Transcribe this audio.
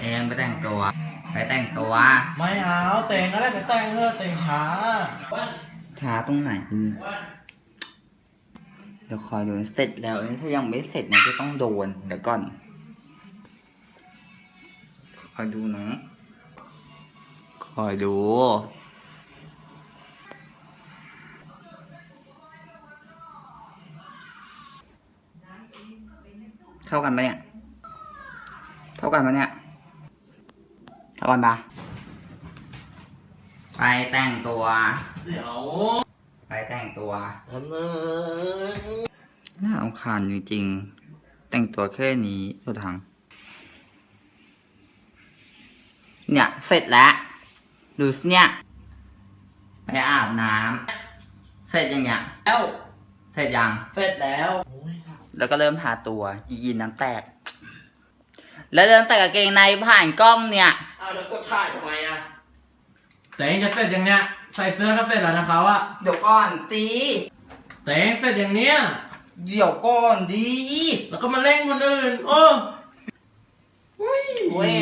เองไปแต่งตัว ไปแต่งตัว ไม่เอาเต่งอะไรไปแต่งเถอะเต่งช้าช้าตรงไหนเดี๋ยวคอยดูนะเสร็จแล้วนี่ถ้ายังไม่เสร็จเนี่ยจะต้องโดนเดี๋ยวก่อนคอยดูนะคอยดูเท่ากันปะเนี่ยเท่ากันปะเนี่ย เท่ากันปะไปแต่งตัว เดี๋ยว ไปแต่งตัวทำนึงน่าอำคาญจริงๆ แต่งตัวแค่นี้ตัวทาง เนี่ย เสร็จแล้ว ดูสิเนี่ย ไปอาบน้ำ เสร็จยังเนี่ยแล้ว เสร็จยัง เสร็จแล้วโอ้ยแล้วก็เริ่มทาตัว อียินน้ำแตก แล้วเริ่มแต่งกางเกงในผ่านกล้องเนี่ย เอาแล้วกดถ่ายทำไมอะเต่งจะเสร็จอย่างเนี้ยใส่เสื้อก็เสร็จแล้วนะเขาอะเดี๋ยวก่อนสิเต่งเสร็จอย่างเนี้ยเดี๋ยวก่อนดี แล้วก็มาเล่นคนอื่น โอ้เว้ย